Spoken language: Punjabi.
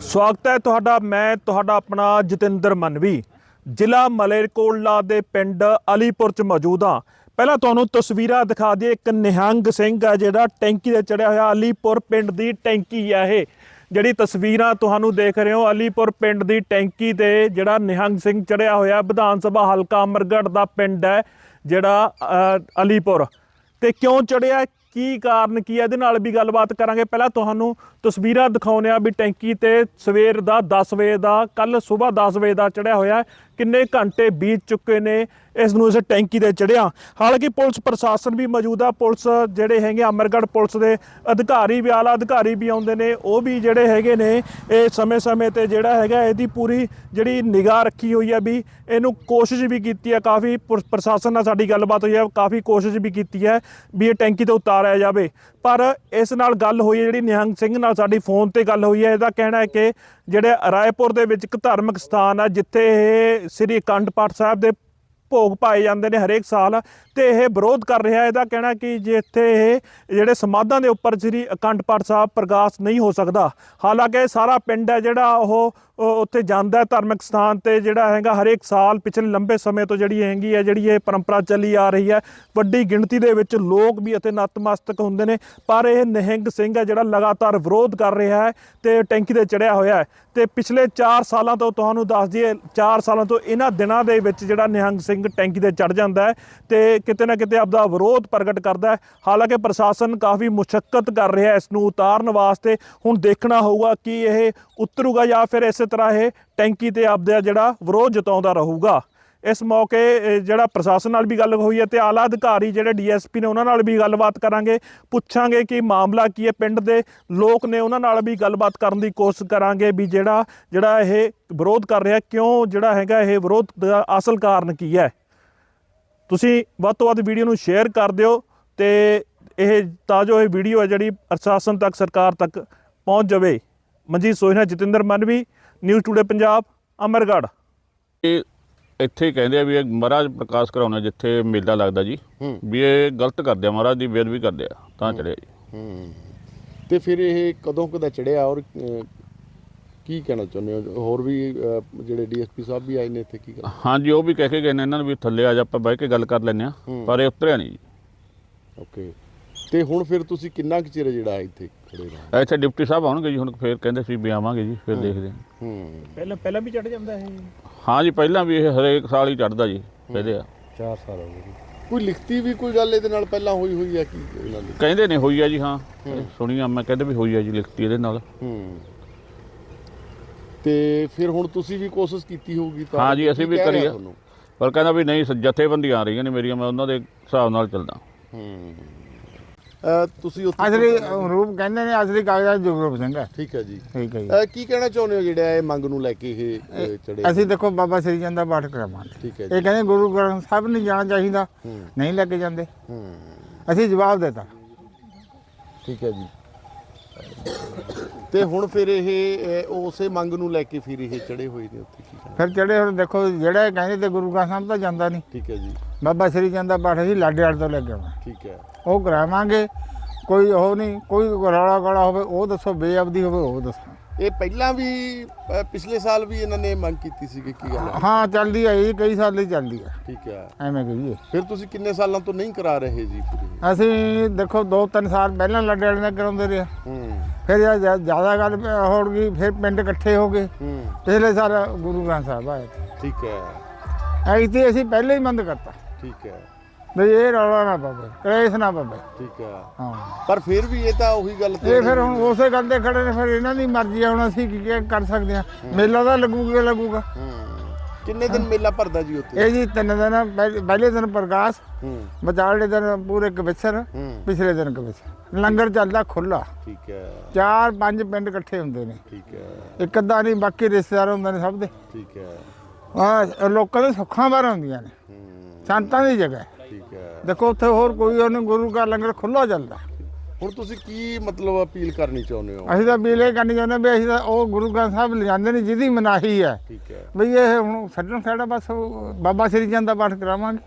ਸਵਾਗਤ ਹੈ ਤੁਹਾਡਾ, ਮੈਂ ਤੁਹਾਡਾ ਆਪਣਾ ਜਤਿੰਦਰ ਮਨਵੀ। ਜ਼ਿਲ੍ਹਾ ਮਲੇਰਕੋਟਲਾ ਦੇ ਪਿੰਡ ਅਲੀਪੁਰ ਚ ਮੌਜੂਦ ਹਾਂ। ਪਹਿਲਾਂ ਤੁਹਾਨੂੰ ਤਸਵੀਰਾਂ ਦਿਖਾ ਦਈਏ, ਇੱਕ ਨਿਹੰਗ ਸਿੰਘ ਹੈ ਜਿਹੜਾ ਟੈਂਕੀ ਤੇ ਚੜਿਆ ਹੋਇਆ ਅਲੀਪੁਰ ਪਿੰਡ ਦੀ ਟੈਂਕੀ ਹੈ ਇਹ। ਜਿਹੜੀ ਤਸਵੀਰਾਂ ਤੁਹਾਨੂੰ ਦੇਖ ਰਹੇ ਹੋ, ਅਲੀਪੁਰ ਪਿੰਡ ਦੀ ਟੈਂਕੀ ਤੇ ਜਿਹੜਾ ਨਿਹੰਗ ਸਿੰਘ ਚੜਿਆ ਹੋਇਆ, ਵਿਧਾਨ ਸਭਾ ਹਲਕਾ ਅਮਰਗੜ੍ਹ ਦਾ ਪਿੰਡ ਹੈ ਜਿਹੜਾ ਅਲੀਪੁਰ। ਤੇ ਕਿਉਂ ਚੜਿਆ? ਕੀ ਕਾਰਨ, ਕੀ ਹੈ ਇਹਦੇ ਨਾਲ ਵੀ ਗੱਲਬਾਤ ਕਰਾਂਗੇ। ਪਹਿਲਾਂ ਤੁਹਾਨੂੰ ਤਸਵੀਰਾਂ ਦਿਖਾਉਂਦੇ ਆ ਵੀ ਟੈਂਕੀ ਤੇ ਸਵੇਰ ਦਾ 10 ਵਜੇ ਦਾ ਕੱਲ ਸਵੇਰ 10 ਵਜੇ ਦਾ ਚੜਿਆ ਹੋਇਆ ਕਿੰਨੇ ਘੰਟੇ ਬੀਤ ਚੁੱਕੇ ਨੇ? ਇਸ ਨੂੰ ਇਸ ਟੈਂਕੀ ਤੇ ਚੜਿਆ। ਹਾਲਾਂਕਿ ਪੁਲਿਸ ਪ੍ਰਸ਼ਾਸਨ ਵੀ ਮੌਜੂਦ ਆ। ਪੁਲਿਸ ਜਿਹੜੇ ਹੈਗੇ ਅਮਰਗੜ੍ਹ ਪੁਲਿਸ ਦੇ ਅਧਿਕਾਰੀ ਵੀ ਆਲਾ ਅਧਿਕਾਰੀ ਵੀ ਆਉਂਦੇ ਨੇ। ਉਹ ਵੀ ਜਿਹੜੇ ਹੈਗੇ ਨੇ, ਇਹ ਸਮੇਂ-ਸਮੇਂ ਤੇ ਜਿਹੜਾ ਹੈਗਾ, ਇਹਦੀ ਪੂਰੀ ਜਿਹੜੀ ਨਿਗਾਹ ਰੱਖੀ ਹੋਈ ਆ ਵੀ ਇਹਨੂੰ ਕੋਸ਼ਿਸ਼ ਵੀ ਕੀਤੀ ਹੈ ਕਾਫੀ ਪੁਰ- ਪ੍ਰਸ਼ਾਸਨ ਨਾਲ ਸਾਡੀ ਗੱਲਬਾਤ ਹੋਈ ਹੈ ਕਾਫੀ ਕੋਸ਼ਿਸ਼ ਵੀ ਕੀਤੀ ਹੈ ਵੀ ਇਹ ਟੈਂਕੀ ਤੋਂ ਉਤਾਰਿਆ ਜਾਵੇ। ਪਰ ਇਸ ਨਾਲ ਗੱਲ ਹੋਈ ਹੈ ਜਿਹੜੀ ਨਿਹੰਗ ਸਿੰਘ ਨਾਲ ਸਾਡੀ ਫੋਨ ਤੇ ਗੱਲ ਹੋਈ ਹੈ ਇਹਦਾ ਕਹਿਣਾ ਹੈ ਕਿ ਜਿਹੜੇ ਰਾਏਪੁਰ ਦੇ ਵਿੱਚ ਇੱਕ ਧਾਰਮਿਕ ਸਥਾਨ ਆ, ਜਿੱਥੇ ਇਹ ਸ੍ਰੀ ਅਖੰਡ ਪਾਠ ਸਾਹਿਬ ਦੇ ਭੋਗ ਪਾਏ ਜਾਂਦੇ ਨੇ ਹਰੇਕ ਸਾਲ ਤੇ ਇਹ ਵਿਰੋਧ ਕਰ ਰਿਹਾ ਹੈ। ਇਹਦਾ ਕਹਿਣਾ ਕਿ ਜੇ ਇੱਥੇ ਇਹ ਜਿਹੜੇ ਸਮਾਧਾਂ ਦੇ ਉੱਪਰ ਸ੍ਰੀ ਅਖੰਡ ਪਾਠ ਸਾਹਿਬ ਪ੍ਰਕਾਸ਼ ਨਹੀਂ ਹੋ ਸਕਦਾ, ਹਾਲਾਂਕਿ ਇਹ ਸਾਰਾ ਪਿੰਡ ਹੈ ਜਿਹੜਾ ਉਹ ਉੱਥੇ ਜਾਂਦਾ ਹੈ ਧਾਰਮਿਕ ਸਥਾਨ ਤੇ ਜਿਹੜਾ ਹੈਗਾ ਹਰੇਕ ਸਾਲ ਪਿਛਲੇ ਲੰਬੇ ਸਮੇਂ ਤੋਂ ਜਿਹੜੀ ਹੈਗੀ ਹੈ, ਜਿਹੜੀ ਇਹ ਪਰੰਪਰਾ ਚੱਲੀ ਆ ਰਹੀ ਹੈ। ਵੱਡੀ ਗਿਣਤੀ ਦੇ ਵਿੱਚ ਲੋਕ ਵੀ ਅਤੇ ਨਤਮਸਤਕ ਹੁੰਦੇ ਨੇ, ਪਰ ਇਹ ਨਿਹੰਗ ਸਿੰਘ ਹੈ ਜਿਹੜਾ ਲਗਾਤਾਰ ਵਿਰੋਧ ਕਰ ਰਿਹਾ ਹੈ ਤੇ ਟੈਂਕੀ ਤੇ ਚੜਿਆ ਹੋਇਆ ਹੈ। ਤੇ ਪਿਛਲੇ 4 ਸਾਲਾਂ ਤੋਂ ਤੁਹਾਨੂੰ ਦੱਸ ਦਈਏ 4 ਸਾਲਾਂ ਤੋਂ ਇਹਨਾਂ ਦਿਨਾਂ ਦੇ ਵਿੱਚ ਜਿਹੜਾ ਨਿਹੰਗ ਸਿੰਘ ਟੈਂਕੀ ਤੇ ਚੜ ਜਾਂਦਾ ਹੈ ਤੇ ਕਿਤੇ ਨਾ ਕਿਤੇ ਆਪਦਾ ਵਿਰੋਧ ਪ੍ਰਗਟ ਕਰਦਾ ਹੈ। ਹਾਲਾਂਕਿ ਪ੍ਰਸ਼ਾਸਨ ਕਾਫੀ ਮੁਸ਼ਕਲ ਕਰ ਰਿਹਾ ਹੈ ਇਸ ਨੂੰ ਉਤਾਰਨ ਵਾਸਤੇ। ਹੁਣ ਦੇਖਣਾ ਹੋਊਗਾ ਕਿ ਇਹ ਉਤਰੂਗਾ ਜਾਂ ਫਿਰ ਇਸੇ ਤਰ੍ਹਾਂ ਇਹ ਟੈਂਕੀ ਤੇ ਆਪਦਾ ਜਿਹੜਾ ਵਿਰੋਧ ਜਤਾਉਂਦਾ ਰਹੂਗਾ। ਇਸ ਮੌਕੇ ਜਿਹੜਾ ਪ੍ਰਸ਼ਾਸਨ ਨਾਲ ਵੀ ਗੱਲ ਹੋਈ ਹੈ ਤੇ ਆਲਾ ਅਧਿਕਾਰੀ ਜਿਹੜੇ ਡੀਐਸਪੀ ਨੇ ਉਹਨਾਂ ਨਾਲ ਵੀ ਗੱਲਬਾਤ ਕਰਾਂਗੇ। ਪੁੱਛਾਂਗੇ ਕਿ ਮਾਮਲਾ ਕੀ ਹੈ ਪਿੰਡ ਦੇ ਲੋਕ ਨੇ ਉਹਨਾਂ ਨਾਲ ਵੀ ਗੱਲਬਾਤ ਕਰਨ ਦੀ ਕੋਸ਼ਿਸ਼ ਕਰਾਂਗੇ ਵੀ ਜਿਹੜਾ ਜਿਹੜਾ ਇਹ ਵਿਰੋਧ ਕਰ ਰਿਹਾ, ਕਿਉਂ ਜਿਹੜਾ ਹੈਗਾ ਇਹ ਵਿਰੋਧ ਦਾ ਅਸਲ ਕਾਰਨ ਕੀ ਹੈ। ਤੁਸੀਂ ਵੱਧ ਤੋਂ ਵੱਧ ਵੀਡੀਓ ਨੂੰ ਸ਼ੇਅਰ ਕਰ ਦਿਓ ਤੇ ਇਹ ਤਾਂ ਜੋ ਇਹ ਵੀਡੀਓ ਹੈ ਜਿਹੜੀ ਪ੍ਰਸ਼ਾਸਨ ਤੱਕ, ਸਰਕਾਰ ਤੱਕ ਪਹੁੰਚ ਜਾਵੇ। Manjit Sohna, Jatinder Manvi, news today Punjab, Amargarh. ਇਹ ਇੱਥੇ ਕਹਿੰਦੇ ਆ ਵੀ ਇਹ ਮਹਾਰਾਜ ਪ੍ਰਕਾਸ਼ ਕਰਾਉਣਾ ਜਿੱਥੇ ਮੇਲਾ ਲੱਗਦਾ ਜੀ ਵੀ ਇਹ ਗਲਤ ਕਰਦੇ ਆ ਮਹਾਰਾਜ ਦੀ ਬੇਅਦਬੀ ਕਰਦੇ ਆ ਤਾਂ ਚੜਿਆ ਜੀ। ਹੂੰ। ਤੇ ਫਿਰ ਇਹ ਕਦੋਂ ਕਦਾ ਚੜਿਆ ਔਰ ਅਹ, ਕੀ ਕਹਿਣਾ ਚਾਹੁੰਦੇ ਹੋ? ਹੋਰ ਵੀ ਅਹ, ਜਿਹੜੇ ਡੀਐਸਪੀ ਸਾਹਿਬ ਵੀ ਆਏ ਨੇ ਇੱਥੇ ਕੀ ਕਰ ਹਾਂਜੀ ਉਹ ਵੀ ਕਹਿ ਕੇ ਗਏ ਨੇ ਇਹਨਾਂ ਨੂੰ ਵੀ ਥੱਲੇ ਆ ਜਾ ਆਪਾਂ ਬਹਿ ਕੇ ਗੱਲ ਕਰ ਲੈਂਦੇ ਆ ਪਰ ਇਹ ਉਤਰਿਆ ਨਹੀਂ ਜੀ। ਓਕੇ। ਤੇ ਹੁਣ ਫਿਰ ਤੁਸੀਂ ਕਿੰਨਾ ਕੁ ਚਿਰ ਜਿਹੜਾ ਇੱਥੇ ਖੜੇ ਰਹੇ? ਇੱਥੇ ਡਿਪਟੀ ਸਾਹਿਬ ਆਉਣਗੇ ਜੀ ਹੁਣ ਫੇਰ ਕਹਿੰਦੇ ਸੀ ਵੀ ਆਵਾਂਗੇ ਜੀ ਫਿਰ ਦੇਖਦੇ ਹਾਂ। ਹੂੰ। ਪਹਿਲਾਂ ਪਹਿਲਾਂ ਵੀ ਚੜ ਜਾਂਦਾ ਇਹ? ਹਾਂ ਜੀ ਪਹਿਲਾਂ ਵੀ ਇਹ ਹਰੇਕ ਸਾਲ ਹੀ ਚੜਦਾ ਜੀ ਕਹਿੰਦੇ ਆ। 4 ਸਾਲ ਹੋ ਗਏ ਕੋਈ ਲਿਖਤੀ ਵੀ ਕੋਈ ਗੱਲ ਇਹਦੇ ਨਾਲ ਪਹਿਲਾਂ ਹੋਈ ਹੋਈ ਹੈ ਕੀ ਇਹਨਾਂ ਦੀ? ਕਹਿੰਦੇ ਨੇ ਹੋਈ ਆ ਜੀ ਹਾਂ। ਸੁਣੀ ਆ ਮੈਂ ਕਹਿੰਦੇ ਵੀ ਹੋਈ ਆ ਜੀ ਲਿਖਤੀ ਇਹਦੇ ਨਾਲ। ਹੂੰ। ਤੇ ਫਿਰ ਹੁਣ ਤੁਸੀਂ ਵੀ ਕੋਸ਼ਿਸ਼ ਕੀਤੀ ਹੋਊਗੀ ਤਾਂ ਹਾਂ ਜੀ, ਅਸੀਂ ਕੀ ਵੀ ਕਰੀ ਆ। ਤੁਹਾਨੂੰ? ਪਰ ਕਹਿੰਦਾ ਵੀ ਨਹੀਂ ਸ- ਜਥੇਬੰਦੀਆਂ ਆ ਰਹੀਆਂ ਨੇ ਮੇਰੀਆਂ ਮੈਂ ਉਹਨਾਂ ਦੇ ਹਿਸਾਬ ਨਾਲ ਚੱਲਦਾ। ਹੂੰ। ਤੁਸੀਂ ਉੱਥੇ ਅਸਲੀ ਰੂਪ ਕਹਿੰਦੇ ਨੇ ਅਸਲੀ ਕਾਗਜ਼ਾਤ ਜੋਗਰੂਪ ਸਿੰਘ ਹੈ। ਠੀਕ ਹੈ ਜੀ। ਠੀਕ ਹੈ ਜੀ। ਕੀ ਕਹਿਣਾ ਚਾਹੁੰਦੇ ਹੋ ਜਿਹੜਾ ਇਹ ਮੰਗ ਨੂੰ ਲੈ ਕੇ ਇਹ ਚੜੇ ਅਸੀਂ ਦੇਖੋ ਬਾਬਾ ਸ੍ਰੀ ਚੰਦ ਦਾ ਪਾਠ ਕਰਾਵਾਂਗੇ। ਠੀਕ ਹੈ ਇਹ ਕਹਿੰਦੇ ਗੁਰੂ ਗ੍ਰੰਥ ਸਾਹਿਬ ਨਹੀਂ ਜਾਣਾ ਚਾਹੀਦਾ ਨਹੀਂ ਲੈ ਕੇ ਜਾਂਦੇ। ਹੂੰ। ਅਸੀਂ ਜਵਾਬ ਦਿੱਤਾ ਠੀਕ ਹੈ ਜੀ। ਤੇ ਹੁਣ ਫਿਰ ਇਹ ਉਸੇ ਮੰਗ ਨੂੰ ਲੈ ਕੇ ਫਿਰ ਇਹ ਚੜੇ ਹੋਏ ਨੇ ਉੱਥੇ ਕੀ ਕਹਿਣਾ ਫਿਰ ਜਿਹੜੇ ਹੁਣ ਦੇਖੋ ਜਿਹੜਾ ਇਹ ਕਹਿੰਦੇ ਤੇ ਗੁਰੂ ਗ੍ਰੰਥ ਸਾਹਿਬ ਤਾਂ ਜਾਂਦਾ ਨਹੀਂ। ਠੀਕ ਹੈ ਜੀ। ਬਾਬਾ ਸ੍ਰੀ ਚੰਦ ਦਾ ਪਾਠ ਅਸੀਂ ਲਾਡੇ ਵਾਲੇ ਤੋਂ ਲੈ ਕੇ ਆਉਣਾ। ਠੀਕ ਹੈ। ਉਹ ਕਰਾਵਾਂਗੇ ਕੋਈ ਉਹ ਨਹੀਂ ਕੋਈ ਰੌਲਾ ਗਾਲਾ ਹੋਵੇ ਉਹ ਦੱਸੋ ਬੇਅਬਦੀ ਹੋਵੇ ਉਹ ਦੱਸੋ। ਇਹ ਪਹਿਲਾਂ ਵੀ ਪਿਛਲੇ ਸਾਲ ਵੀ ਇਹਨਾਂ ਨੇ ਮੰਗ ਕੀਤੀ ਸੀ ਕਿ ਕੀ ਗੱਲ ਹੈ? ਹਾਂ ਚੱਲਦੀ ਹੈ ਜੀ ਕਈ ਸਾਲ ਦੀ ਚੱਲਦੀ ਹੈ ਠੀਕ ਹੈ ਐਵੇਂ ਕਹੀਏ। ਫਿਰ ਤੁਸੀਂ ਕਿੰਨੇ ਸਾਲਾਂ ਤੋਂ ਨਹੀਂ ਕਰਾ ਰਹੇ ਜੀ ਇਹ? ਅਸੀਂ ਦੇਖੋ 2-3 ਸਾਲ ਪਹਿਲਾਂ ਲਾਡੇ ਵਾਲੇ ਨਾਲ ਕਰਾਉਂਦੇ ਰਹੇ ਹੂੰ। ਫਿਰ ਜ਼ਿਆ- ਜ਼ਿਆਦਾ ਗੱਲ ਹੋ ਗਈ ਫਿਰ ਪਿੰਡ ਇਕੱਠੇ ਹੋ ਗਏ। ਹੂੰ। ਪਿਛਲੇ ਸਾਲ ਗੁਰੂ ਗ੍ਰੰਥ ਸਾਹਿਬ ਆਏ। ਠੀਕ ਹੈ ਐਤੀ ਅਸੀਂ ਪਹਿਲੇ ਹੀ ਬੰਦ ਕਰਤਾ। ਠੀਕ ਹੈ ਵੀ ਇਹ ਰੌਲਾ ਨਾ ਪਵੇ ਕਲੇਸ਼ ਨਾ ਪਵੇ। ਠੀਕ ਹੈ ਹਾਂ। ਪਰ ਫਿਰ ਵੀ ਇਹ ਤਾਂ ਉਹੀ ਗੱਲ ਤੇ ਇਹ ਫਿਰ ਹੁਣ ਉਸੇ ਗੱਲ ਤੇ ਖੜੇ ਨੇ ਫਿਰ ਇਹਨਾਂ ਦੀ ਮਰਜ਼ੀ ਆ ਹੁਣ ਅਸੀਂ ਕੀ ਕਰ ਸਕਦੇ ਹਾਂ ਮੇਲਾ ਤਾਂ ਲੱਗੂਗਾ ਲੱਗੂਗਾ। ਹੂੰ। ਕਿੰਨੇ ਦਿਨ ਮੇਲਾ ਭਰਦਾ ਜੀ ਉੱਥੇ? ਇਹ ਜੀ ਤਿੰਨ ਦਿਨ ਪਹਿ- ਪਹਿਲੇ ਦਿਨ ਪ੍ਰਕਾਸ਼ ਹੂੰ। ਵਿਚਾਲੇ ਦਿਨ ਪੂਰੇ ਕਵਿਸਰ ਪਿਛਲੇ ਦਿਨ ਕਵਿਸਰ ਲੰਗਰ ਚੱਲਦਾ ਖੁੱਲਾ ਠੀਕ ਹੈ ਚਾਰ ਪੰਜ ਪਿੰਡ ਇਕੱਠੇ ਹੁੰਦੇ ਨੇ। ਠੀਕ ਹੈ ਇੱਕ ਅੱਧਾ ਨਹੀਂ ਬਾਕੀ ਰਿਸ਼ਤੇਦਾਰ ਹੁੰਦੇ ਨੇ ਸਭ ਦੇ। ਠੀਕ ਹੈ ਆ ਲੋਕਾਂ ਦੇ ਸੁੱਖਾਂ ਬਾਹਰ ਹੁੰਦੀਆਂ ਨੇ। ਸੰਤਾਂ ਦੀ ਜਗ੍ਹਾ। ਠੀਕ ਹੈ। ਦੇਖੋ ਉੱਥੇ ਹੋਰ ਕੋਈ ਉਹਨੇ ਗੁਰੂ ਦਾ ਲੰਗਰ ਖੁੱਲਾ ਚੱਲਦਾ ਹੁਣ ਤੁਸੀਂ ਕੀ ਮਤਲਬ ਅਪੀਲ ਕਰਨੀ ਚਾਹੁੰਦੇ ਹੋ? ਅਸੀਂ ਤਾਂ ਬੀਲੇ ਕਰਨੀ ਚਾਹੁੰਦੇ ਵੀ ਅਸੀਂ ਤਾਂ ਉਹ ਗੁਰੂ ਗ੍ਰੰਥ ਸਾਹਿਬ ਲਿਜਾਂਦੇ ਨੇ ਜਿਹਦੀ ਮਨਾਹੀ ਹੈ। ਠੀਕ ਹੈ। ਵੀ ਇਹ ਹੁਣ ਛੱਡਣ ਸਾਡਾ ਬਸ ਬਾਬਾ ਸ੍ਰੀ ਚੰਦ ਦਾ ਪਾਠ ਕਰਾਵਾਂਗੇ।